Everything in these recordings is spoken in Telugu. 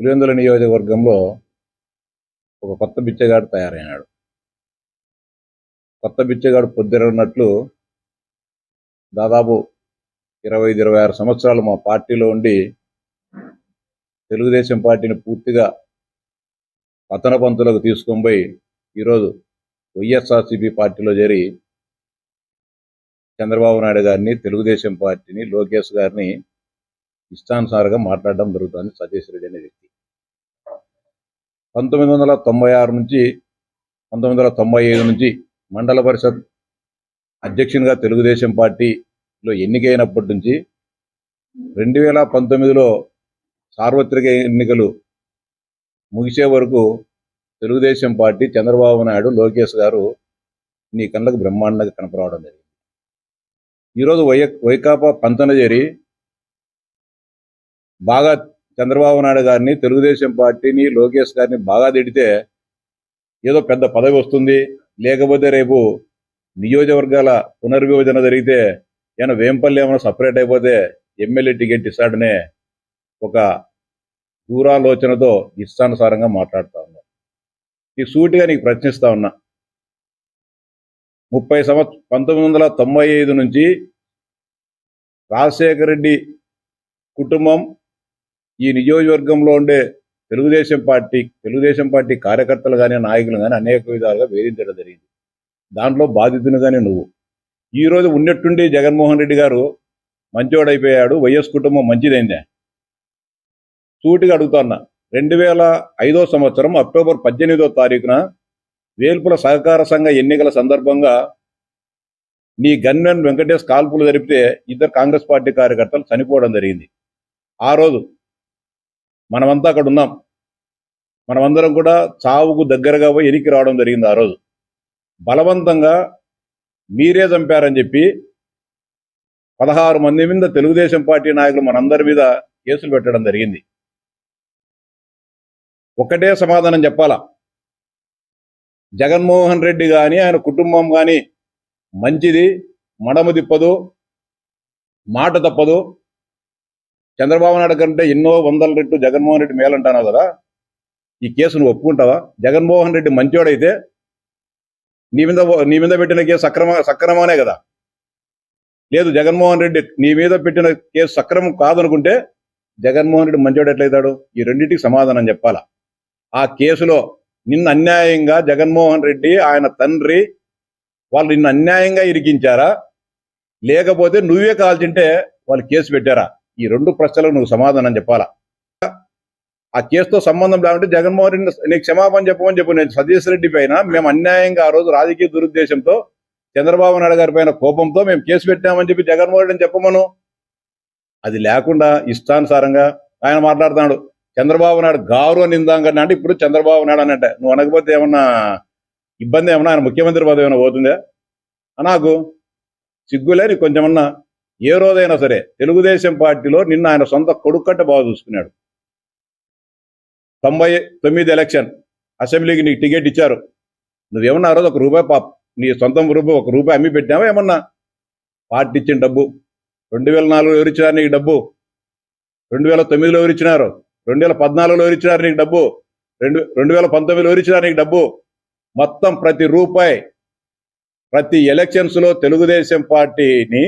పులివెందుల నియోజకవర్గంలో ఒక కొత్త బిచ్చగాడు తయారైనాడు. కొత్త బిచ్చగాడు పొద్దురన్నట్లు దాదాపు ఇరవై ఐదు ఇరవై ఆరు సంవత్సరాలు మా పార్టీలో ఉండి తెలుగుదేశం పార్టీని పూర్తిగా పతన పంతులకు తీసుకొని పోయి ఈరోజు వైఎస్ఆర్సీపీ పార్టీలో చేరి చంద్రబాబు నాయుడు గారిని తెలుగుదేశం పార్టీని లోకేష్ గారిని ఇష్టానుసారంగా మాట్లాడడం జరుగుతుంది సతీష్ రెడ్డి అనే వ్యక్తి. పంతొమ్మిది వందల తొంభై ఆరు నుంచి పంతొమ్మిది వందల తొంభై ఐదు నుంచి మండల పరిషత్ అధ్యక్షునిగా తెలుగుదేశం పార్టీలో ఎన్నికైనప్పటి నుంచి రెండు వేల పంతొమ్మిదిలో సార్వత్రిక ఎన్నికలు ముగిసే వరకు తెలుగుదేశం పార్టీ చంద్రబాబు నాయుడు లోకేష్ గారు నీ కళ్ళకు బ్రహ్మాండంగా కనపరావడం జరిగింది. ఈరోజు వై వైకాపా పంతన చేరి బాగా చంద్రబాబు నాయుడు గారిని తెలుగుదేశం పార్టీని లోకేష్ గారిని బాగా తిడితే ఏదో పెద్ద పదవి వస్తుంది. లేకపోతే రేపు నియోజకవర్గాల పునర్విభజన జరిగితే ఏమైనా వేంపల్లి ఏమైనా సపరేట్ అయిపోతే ఎమ్మెల్యే టికెట్ ఇస్తాడనే ఒక దూరాలోచనతో ఇష్టానుసారంగా మాట్లాడుతా ఉన్నా. ఈ సూటిగా నీకు ప్రశ్నిస్తా ఉన్నా. ముప్పై సంవత్సరం పంతొమ్మిది వందల తొంభై ఐదు నుంచి రాజశేఖర రెడ్డి కుటుంబం ఈ నియోజకవర్గంలో ఉండే తెలుగుదేశం పార్టీ తెలుగుదేశం పార్టీ కార్యకర్తలు కానీ నాయకులు కానీ అనేక విధాలుగా వేధించడం జరిగింది. దాంట్లో బాధితునిగానే నువ్వు. ఈ రోజు ఉన్నట్టుండి జగన్మోహన్ రెడ్డి గారు మంచోడైపోయాడు వైఎస్ కుటుంబం మంచిదైందే. సూటిగా అడుగుతున్నా రెండు వేల ఐదో సంవత్సరం అక్టోబర్ పద్దెనిమిదో తారీఖున వేల్పుల సహకార సంఘ ఎన్నికల సందర్భంగా నీ గన్మెన్ వెంకటేష్ కాల్పులు జరిపితే ఇద్దరు కాంగ్రెస్ పార్టీ కార్యకర్తలు చనిపోవడం జరిగింది. ఆ రోజు మనమంతా అక్కడ ఉన్నాం. మనమందరం కూడా చావుకు దగ్గరగా పోయి ఎనికి రావడం జరిగింది ఆ రోజు. బలవంతంగా మీరే చంపారని చెప్పి పదహారు మంది మీద తెలుగుదేశం పార్టీ నాయకులు మనందరి మీద కేసులు పెట్టడం జరిగింది. ఒకటే సమాధానం చెప్పాలా? జగన్మోహన్ రెడ్డి కానీ ఆయన కుటుంబం కానీ మంచిది మడమ తిప్పదు మాట తప్పదు చంద్రబాబు నాయుడు కంటే ఎన్నో వందల రెట్టు జగన్మోహన్ రెడ్డి మేలంటానావు కదా? ఈ కేసు నువ్వు ఒప్పుకుంటావా? జగన్మోహన్ రెడ్డి మంచోడైతే నీ మీద నీ మీద పెట్టిన కేసు సక్రమ సక్రమనే కదా. లేదు జగన్మోహన్ రెడ్డి నీ మీద పెట్టిన కేసు సక్రమం కాదనుకుంటే జగన్మోహన్ రెడ్డి మంచోడు ఎట్లయితాడు? ఈ రెండింటికి సమాధానం చెప్పాలా? ఆ కేసులో నిన్న అన్యాయంగా జగన్మోహన్ రెడ్డి ఆయన తండ్రి వాళ్ళు నిన్ను అన్యాయంగా ఇరికించారా? లేకపోతే నువ్వే కాల్చింటే వాళ్ళు కేసు పెట్టారా? ఈ రెండు ప్రశ్నలకు నువ్వు సమాధానం చెప్పాలా? ఆ కేసుతో సంబంధం లేకుంటే జగన్మోహన్ రెడ్డి నీకు క్షమాపణ చెప్పమని చెప్పు. నేను సతీష్ రెడ్డి పైన మేము అన్యాయంగా ఆ రోజు రాజకీయ దురుద్దేశంతో చంద్రబాబు నాయుడు గారి పైన కోపంతో మేము కేసు పెట్టామని చెప్పి జగన్మోహన్ రెడ్డిని చెప్పమను. అది లేకుండా ఇష్టానుసారంగా ఆయన మాట్లాడుతున్నాడు. చంద్రబాబు నాయుడు గారు అని ఇందాకన్నా అంటే ఇప్పుడు చంద్రబాబు నాయుడు అని అంటే నువ్వు అనకపోతే ఏమన్నా ఇబ్బంది ఏమన్నా ఆయన ముఖ్యమంత్రి పదవి ఏమైనా పోతుందా? నాకు సిగ్గులే నీకు కొంచెమన్నా ఏ రోజైనా సరే తెలుగుదేశం పార్టీలో నిన్న ఆయన సొంత కొడుక్కట్ట బాగా చూసుకున్నాడు. తొంభై తొమ్మిది ఎలక్షన్ అసెంబ్లీకి నీకు టికెట్ ఇచ్చారు. నువ్వేమన్నా ఆ రోజు ఒక రూపాయి పాప నీ సొంతం రూపాయి ఒక రూపాయి అమ్మి పెట్టావా ఏమన్నా? పార్టీ ఇచ్చిన డబ్బు. రెండు వేల నాలుగులో ఎవరిచ్చినారు నీకు డబ్బు? రెండు వేల తొమ్మిదిలో ఎవరిచ్చినారు రెండు వేల పద్నాలుగులో ఎవరిచ్చినారు నీకు డబ్బు? రెండు రెండు వేల పంతొమ్మిదిలో ఎవరిచ్చినారు నీకు డబ్బు? మొత్తం ప్రతి రూపాయి ప్రతి ఎలక్షన్స్లో తెలుగుదేశం పార్టీని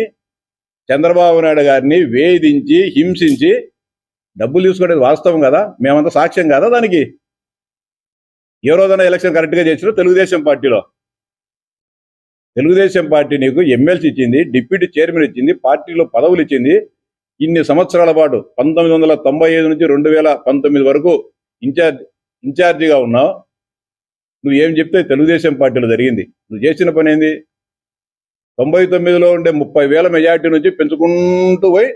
చంద్రబాబు నాయుడు గారిని వేధించి హింసించి డబ్బులు తీసుకునేది వాస్తవం కదా? మేమంతా సాక్ష్యం కదా దానికి? ఏ రోజైనా ఎలక్షన్ కరెక్ట్గా చేసినా తెలుగుదేశం పార్టీలో. తెలుగుదేశం పార్టీ నీకు ఎమ్మెల్సీ ఇచ్చింది డిప్యూటీ చైర్మన్ ఇచ్చింది పార్టీలో పదవులు ఇచ్చింది. ఇన్ని సంవత్సరాల పాటు పంతొమ్మిది వందల తొంభై ఐదు నుంచి రెండు వేల పంతొమ్మిది వరకు ఇన్ఛార్జ్ ఇన్ఛార్జిగా ఉన్నావు. నువ్వు ఏం చెప్తే తెలుగుదేశం పార్టీలో జరిగింది. నువ్వు చేసిన పని ఏంది? తొంభై తొమ్మిదిలో ఉండే ముప్పై వేల మెజార్టీ నుంచి పెంచుకుంటూ పోయి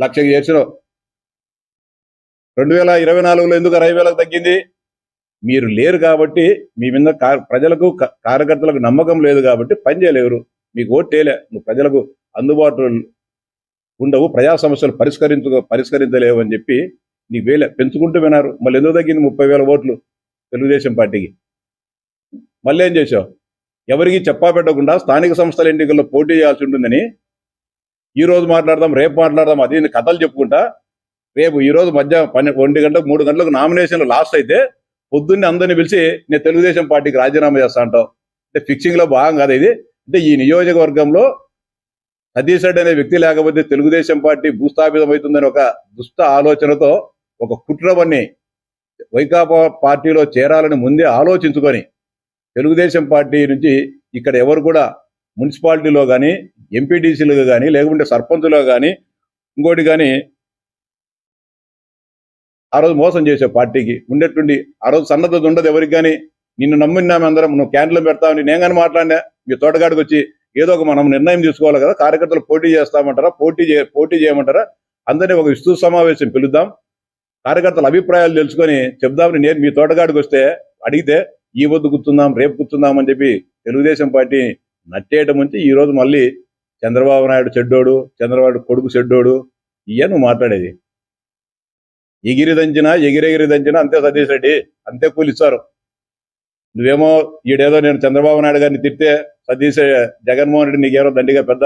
లక్షకి చేర్చినావు రెండు వేల ఇరవై నాలుగులో ఎందుకు అరవై వేలకు తగ్గింది? మీరు లేరు కాబట్టి మీ మీద ప్రజలకు క- కార్యకర్తలకు నమ్మకం లేదు కాబట్టి పని చేయలేరు. మీకు ఓటేలే నువ్వు ప్రజలకు అందుబాటులో ఉండవు ప్రజా సమస్యలు పరిష్కరించు పరిష్కరించలేవు అని చెప్పి నీకు వేలే పెంచుకుంటూ వినారు మళ్ళీ ఎందుకు తగ్గింది ముప్పై వేల ఓట్లు? తెలుగుదేశం పార్టీకి. మళ్ళీ ఏం చేశావు ఎవరికి చెప్పా పెట్టకుండా స్థానిక సంస్థల ఎన్నికల్లో పోటీ చేయాల్సి ఉంటుందని ఈ రోజు మాట్లాడదాం రేపు మాట్లాడదాం అది కథలు చెప్పుకుంటా. రేపు ఈ రోజు మధ్య పన్నె ఒంటి గంటలకు మూడు గంటలకు నామినేషన్లు లాస్ట్ అయితే పొద్దున్నే అందరిని పిలిచి నేను తెలుగుదేశం పార్టీకి రాజీనామా చేస్తా అంటావు. అంటే ఫిక్సింగ్లో భాగం కాదు ఇది. అంటే ఈ నియోజకవర్గంలో సతీష్ రెడ్డి అనే వ్యక్తి లేకపోతే తెలుగుదేశం పార్టీ భూస్థాపితమవుతుందని ఒక దుష్ట ఆలోచనతో ఒక కుట్రవన్నీ వైకాపా పార్టీలో చేరాలని ముందే ఆలోచించుకొని తెలుగుదేశం పార్టీ నుంచి ఇక్కడ ఎవరు కూడా మున్సిపాలిటీలో కానీ ఎంపీటీసీలుగా కానీ లేకుంటే సర్పంచ్లో కానీ ఇంకోటి కానీ ఆ రోజు మోసం చేసే పార్టీకి ఉండేటువంటి ఆ రోజు సన్నద్ధత ఉండదు ఎవరికి కానీ నిన్ను నమ్మినాము అందరం నువ్వు క్యాంటీన్లో పెడతావని నేను కానీ మాట్లాడినా మీ తోటగాడికి వచ్చి ఏదో ఒక మనం నిర్ణయం తీసుకోవాలి కదా కార్యకర్తలు పోటీ చేస్తామంటారా పోటీ చే పోటీ చేయమంటారా? అందరినీ ఒక విస్తృత సమావేశం పిలుద్దాం. కార్యకర్తల అభిప్రాయాలు తెలుసుకొని చెప్దామని నేను మీ తోటగాడికి వస్తే అడిగితే ఈ వద్దు గుర్తుందాం రేపు గుర్తుందాం అని చెప్పి తెలుగుదేశం పార్టీ నట్టేయటం నుంచి ఈ రోజు మళ్ళీ చంద్రబాబు నాయుడు చెడ్డోడు చంద్రబాబు కొడుకు చెడ్డోడు ఇయ్య నువ్వు మాట్లాడేది. ఎగిరి దంచినా ఎగిరెగిరి దంచినా అంతే సతీష్ రెడ్డి అంతే కూలిస్తారు నువ్వేమో ఈడేదో నేను చంద్రబాబు నాయుడు గారిని తిట్టే సతీష్ జగన్మోహన్ రెడ్డి నీకేమో దండిగా పెద్ద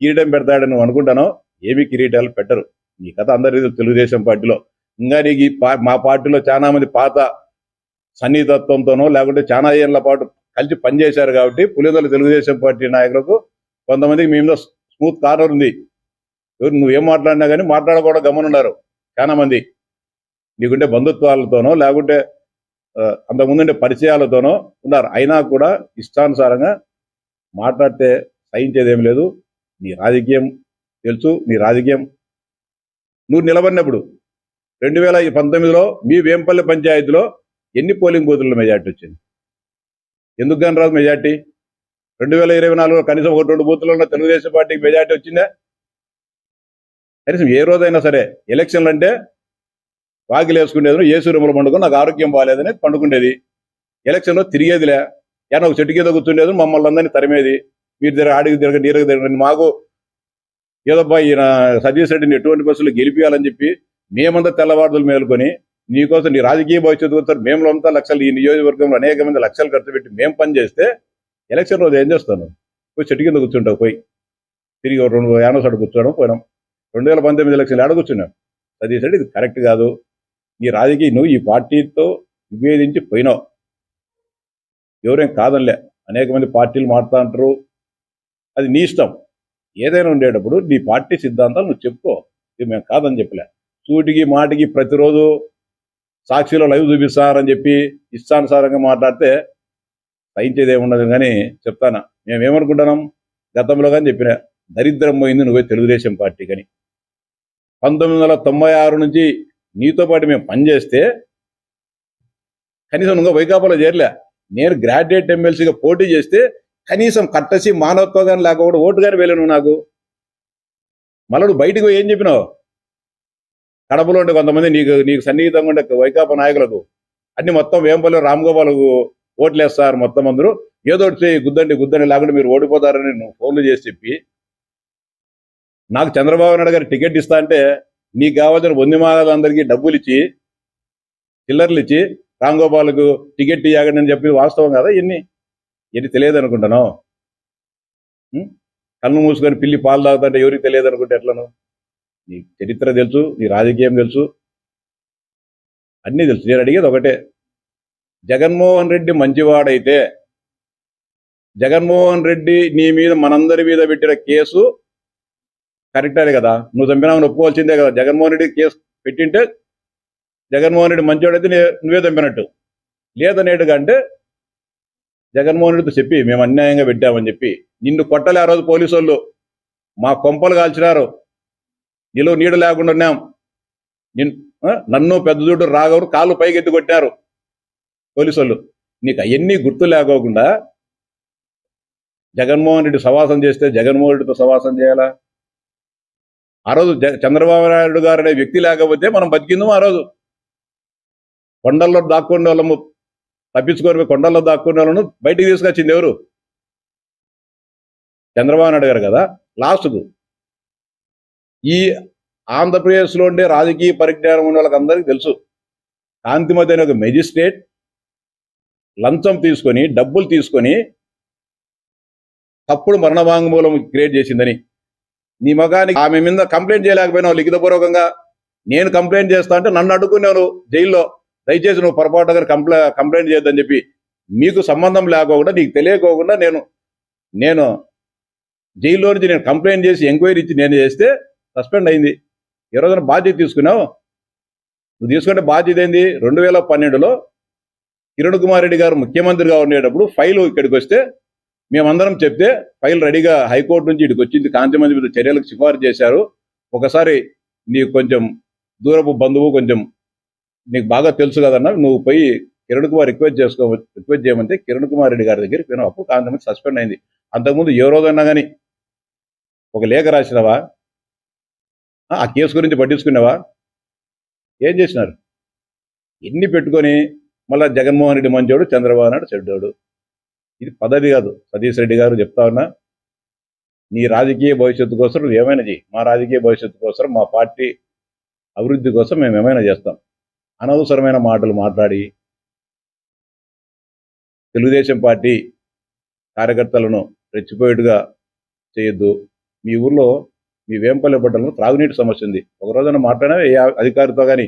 కిరీటం పెడతాడని నువ్వు అనుకుంటాను ఏమి కిరీటాలు పెట్టరు. నీ కథ అందరికీ తెలుగుదేశం పార్టీలో. ఇంకా నీకు మా పార్టీలో చాలా మంది పాత సన్నిహితత్వంతోనో లేకుంటే చాలా ఏళ్ళ పాటు కలిసి పనిచేశారు కాబట్టి పులిదల తెలుగుదేశం పార్టీ నాయకులకు కొంతమందికి మీద స్మూత్ కార్నర్ ఉంది. ఎవరు నువ్వేం మాట్లాడినా కానీ మాట్లాడకూడదు గమనున్నారు చాలా మంది. నీకుంటే బంధుత్వాలతోనో లేకుంటే ఆ, అంతకుముందుండే పరిచయాలతోనో ఉన్నారు. అయినా కూడా ఇష్టానుసారంగా మాట్లాడితే సహించేదేం లేదు. నీ రాజకీయం తెలుసు నీ రాజకీయం నువ్వు నిలబడినప్పుడు రెండు వేల పంతొమ్మిదిలో మీ వేంపల్లి పంచాయతీలో ఎన్ని పోలింగ్ బూతుల మెజార్టీ వచ్చింది? ఎందుకు కానీ రాదు మెజార్టీ? రెండు వేల ఇరవై నాలుగులో కనీసం ఒక రెండు బూతులు ఉన్న తెలుగుదేశం పార్టీకి మెజార్టీ వచ్చిందా? కనీసం ఏ రోజైనా సరే ఎలక్షన్లు అంటే వాకిలు వేసుకునేది ఏసు రూములు పండుకొని నాకు ఆరోగ్యం బాగాలేదని పండుకునేది ఎలక్షన్లో తిరిగేదిలే. ఏమన్నా ఒక చెట్టు కింద కూర్చుండేది మమ్మల్ని అందరినీ తరిమేది. మీరు తిరగ ఆడికి తిరగ నీరగ తిరగండి మాకు ఏదబ్బా ఈయన సతీష్ రెడ్డిని ఎటువంటి బస్సులు గెలిపించాలని చెప్పి మేమంతా తెల్లవారుదలు మేలుకొని నీకోసం నీ రాజకీయ భవిష్యత్తు కోసం మేము అంతా లక్షలు ఈ నియోజకవర్గంలో అనేక మంది లక్షలు ఖర్చు పెట్టి మేము పని చేస్తే ఎలక్షన్ రోజు ఏం చేస్తాను? పోయి చెట్టు కింద కూర్చుంటావు పోయి. తిరిగి ఒక రెండు యానో సైడ్ కూర్చోవడం పోయినాం. రెండు వేల పంతొమ్మిది ఎలక్షన్లు ఆడ కూర్చున్నాం? సతీష్ ఇది కరెక్ట్ కాదు. ఈ రాజకీయ నువ్వు ఈ పార్టీతో విభేదించి పోయినావు. ఎవరేం కాదనిలే. అనేక మంది పార్టీలు మారుతా అంటారు. అది నీ ఇష్టం. ఏదైనా ఉండేటప్పుడు నీ పార్టీ సిద్ధాంతాలు నువ్వు చెప్పుకో. ఇది మేము కాదని చెప్పలే. సూటికి మాటికి ప్రతిరోజు సాక్షిలో లైవ్ చూపిస్తారని చెప్పి ఇష్టానుసారంగా మాట్లాడితే సహించేది ఏముండదు కానీ చెప్తానా మేమేమనుకుంటున్నాం? గతంలో కానీ చెప్పిన దరిద్రం పోయింది నువ్వే తెలుగుదేశం పార్టీ కానీ పంతొమ్మిది వందల తొంభై ఆరు నుంచి నీతో పాటు మేము పనిచేస్తే కనీసం నువ్వు వైకాపాలో చేరలే. నేను గ్రాడ్యుయేట్ ఎమ్మెల్సీగా పోటీ చేస్తే కనీసం కట్టసి మానవత్వం కానీ లేకపోతే ఓటు కానీ వెళ్ళను నాకు. మళ్ళీ నువ్వు బయటకు పోయి ఏం చెప్పినావు? కడపలో ఉండే కొంతమంది నీకు నీకు సన్నిహితంగా ఉండే వైకాపా నాయకులకు అన్ని మొత్తం వేంపల్లి రామ్గోపాలకు ఓట్లు వేస్తారు మొత్తం అందరూ. ఏదో ఒకటి చేయి గుద్దండి గుద్దండి లేకుంటే మీరు ఓడిపోతారని నువ్వు ఫోన్లు చేసి చెప్పి నాకు చంద్రబాబు నాయుడు గారు టికెట్ ఇస్తా అంటే నీకు కావాల్సిన వందిమాగలందరికీ డబ్బులు ఇచ్చి చిల్లర్లు ఇచ్చి రామ్ గోపాల్కు టికెట్ ఇవ్వకండి అని చెప్పి వాస్తవం కదా ఇన్ని? ఇన్ని తెలియదు అనుకుంటాను కన్ను కళ్ళు మూసుకొని పిల్లి పాలు తాగుతుంటే ఎవరికి తెలియదు అనుకుంటే ఎట్లను? నీ చరిత్ర తెలుసు నీ రాజకీయం తెలుసు. అన్నీ తెలుసు. నేను అడిగేది ఒకటే. జగన్మోహన్ రెడ్డి మంచివాడైతే జగన్మోహన్ రెడ్డి నీ మీద మనందరి మీద పెట్టిన కేసు కరెక్టే కదా? నువ్వు చంపినావు ఒప్పుకోవాల్సిందే కదా? జగన్మోహన్ రెడ్డి కేసు పెట్టింటే జగన్మోహన్ రెడ్డి మంచివాడైతే నువ్వే చంపినట్టు. లేదనేట్టుగా అంటే జగన్మోహన్ రెడ్డితో చెప్పి మేము అన్యాయంగా పెట్టామని చెప్పి నిన్ను కొట్టలే ఆ రోజు పోలీసు వాళ్ళు మా కొంపలు కాల్చినారు. నిలువ నీడ లేకుండా ఉన్నాం. నన్ను పెద్ద రాగవరు కాళ్ళు పైకి ఎత్తి కొట్టారు. పోలీసు నీకు అవన్నీ గుర్తు లేకోకుండా జగన్మోహన్ రెడ్డి సవాసం చేస్తే జగన్మోహన్ రెడ్డితో సవాసం చేయాలా? ఆ రోజు చంద్రబాబు నాయుడు గారు అనే వ్యక్తి లేకపోతే మనం బతికిందాం ఆ రోజు? కొండల్లో దాక్కునే వాళ్ళము తప్పించుకొని కొండల్లో దాక్కునే వాళ్ళను బయటికి తీసుకొచ్చింది ఎవరు? చంద్రబాబు నాయుడు గారు కదా లాస్ట్కు. ఈ ఆంధ్రప్రదేశ్లో ఉండే రాజకీయ పరిజ్ఞానం ఉన్న వాళ్ళకందరికీ తెలుసు. కాంతిమతి అనే ఒక మెజిస్ట్రేట్ లంచం తీసుకొని డబ్బులు తీసుకొని తప్పుడు మరణ వాంగ్మూలం క్రియేట్ చేసిందని. నీ మగానికి ఆమె మీద కంప్లైంట్ చేయలేకపోయినావు లిఖితపూర్వకంగా. నేను కంప్లైంట్ చేస్తా అంటే నన్ను అడ్డుకున్నాను జైల్లో. దయచేసి నువ్వు పొరపాటుగా కంప్లై కంప్లైంట్ చేయొద్దని చెప్పి మీకు సంబంధం లేకోకుండా నీకు తెలియకోకుండా నేను నేను జైల్లో నుంచి నేను కంప్లైంట్ చేసి ఎంక్వైరీ ఇచ్చి నేను చేస్తే సస్పెండ్ అయింది. ఏ రోజున బాధ్యత తీసుకున్నావు? నువ్వు తీసుకుంటే బాధ్యత ఏంది? రెండు వేల పన్నెండులో కిరణ్ కుమార్ రెడ్డి గారు ముఖ్యమంత్రిగా ఉండేటప్పుడు ఫైల్ ఇక్కడికి వస్తే మేమందరం చెప్తే ఫైల్ రెడీగా హైకోర్టు నుంచి ఇక్కడికి వచ్చింది కాంతిమంది మీద చర్యలకు సిఫారసు చేశారు. ఒకసారి నీకు కొంచెం దూరపు బంధువు కొంచెం నీకు బాగా తెలుసు కదన్నా నువ్వు పోయి కిరణ్ కుమార్ రిక్వెస్ట్ చేసుకో రిక్వెస్ట్ చేయమంటే కిరణ్ కుమార్ రెడ్డి గారి దగ్గరికి పోయినా అప్పుడు కాంతిమంది సస్పెండ్ అయింది. అంతకుముందు ఏ రోజైనా కానీ ఒక లేఖ రాసినావా? ఆ, కేసు గురించి పట్టించుకున్నావా? ఏం చేసినారు? ఎన్ని పెట్టుకొని మళ్ళా జగన్మోహన్ రెడ్డి మంచోడు చంద్రబాబు నాయుడు చెడ్డోడు? ఇది పదవి కాదు. సతీష్ రెడ్డి గారు చెప్తా ఉన్నా నీ రాజకీయ భవిష్యత్తు కోసం ఏమైనా చెయ్యి. మా రాజకీయ భవిష్యత్తు కోసం మా పార్టీ అభివృద్ధి కోసం మేము ఏమైనా చేస్తాం. అనవసరమైన మాటలు మాట్లాడి తెలుగుదేశం పార్టీ కార్యకర్తలను రెచ్చిపోయేట్టుగా చేయొద్దు. మీ ఊర్లో మీ వేంపల్లి పట్టణంలో త్రాగునీటి సమస్య ఉంది. ఒక రోజున మాట్లాడినా ఏ అధికారితో కానీ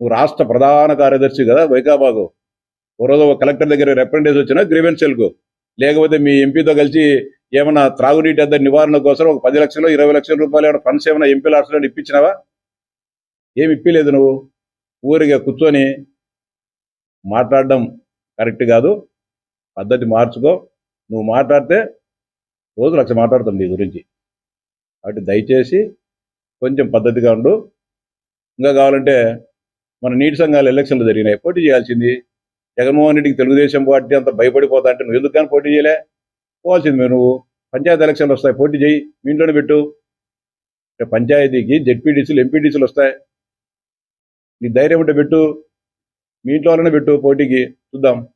నువ్వు రాష్ట్ర ప్రధాన కార్యదర్శి కదా వైకాబాగు ఒక రోజు ఒక కలెక్టర్ దగ్గర రిప్రజెంటేషన్ వచ్చినా సెల్కు. లేకపోతే మీ ఎంపీతో కలిసి ఏమైనా త్రాగునీటి అద్దె నివారణ కోసం ఒక పది లక్షలు ఇరవై లక్షల రూపాయలు ఏమైనా ఫండ్స్ ఏమైనా ఎంపీల లాడ్స్లో ఇప్పించినావా? ఏమి ఇప్పిలేదు నువ్వు. ఊరిగా కూర్చొని మాట్లాడడం కరెక్ట్ కాదు. పద్ధతి మార్చుకో. నువ్వు మాట్లాడితే రోజు లక్ష మాట్లాడతాం నీ గురించి. అటు దయచేసి కొంచెం పద్ధతిగా ఉండు. ఇంకా కావాలంటే మన నీటి సంఘాలు ఎలక్షన్లు జరిగినాయి. పోటీ చేయాల్సింది. జగన్మోహన్ రెడ్డికి తెలుగుదేశం పార్టీ అంత భయపడిపోతా అంటే నువ్వు ఎందుకు కానీ పోటీ చేయలే? పోవాల్సింది మీరు నువ్వు. పంచాయతీ ఎలక్షన్లు వస్తాయి. పోటీ చేయి. మీ ఇంట్లోనే పెట్టు. అంటే పంచాయతీకి జెడ్పీటీసీలు ఎంపీటీసీలు వస్తాయి. నీ ధైర్యం ఉంటే పెట్టు. మీ ఇంట్లో వాళ్ళనే పెట్టు పోటీకి. చూద్దాం.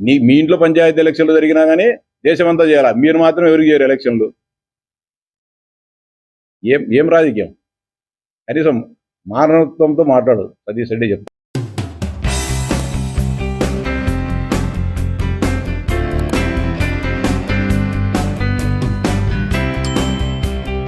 నీ మీ ఇంట్లో పంచాయతీ ఎలక్షన్లు జరిగినా కానీ దేశమంతా చేయాలా? మీరు మాత్రం ఎవరికి చేయరు ఎలక్షన్లు. ఏం ఏం రాజకీయం? కనీసం మానవత్వంతో మాట్లాడు. సతీష్ రెడ్డి చెప్తాను